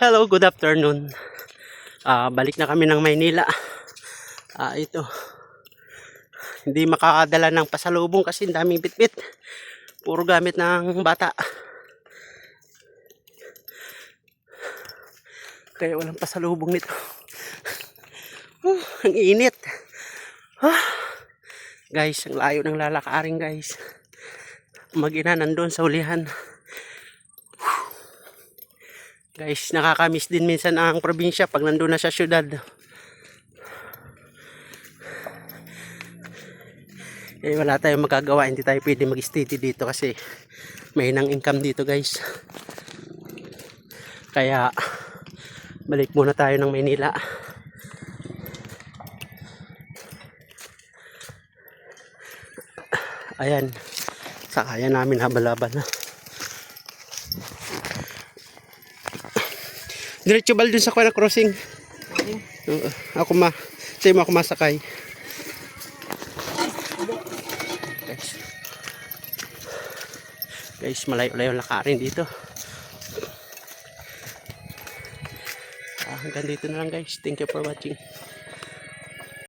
Hello, good afternoon. Ah, balik na kami ng Maynila. Ah, ito. Hindi makakadala ng pasalubong kasi daming bitbit. Puro gamit ng bata. Kaya walang pasalubong nito. Huh, ang init. Ah. Guys, ang layo ng lalakaring guys. Mag-ina nandun sa ulihan. Guys, nakakamiss din minsan ang probinsya pag nandun na sa syudad. Eh, wala tayong magagawa. Hindi tayo pwede mag-steady dito kasi may nang income dito guys. Kaya, balik muna tayo ng Maynila. Ayan. Sa kaya namin habal-habal na. Diretso bal dun sa Kuala Crossing. Oo. ako ma. Sa'yo mo ako masakay. Guys. Guys, malayo-layo lakarin dito. Ah, hanggang dito na lang guys. Thank you for watching.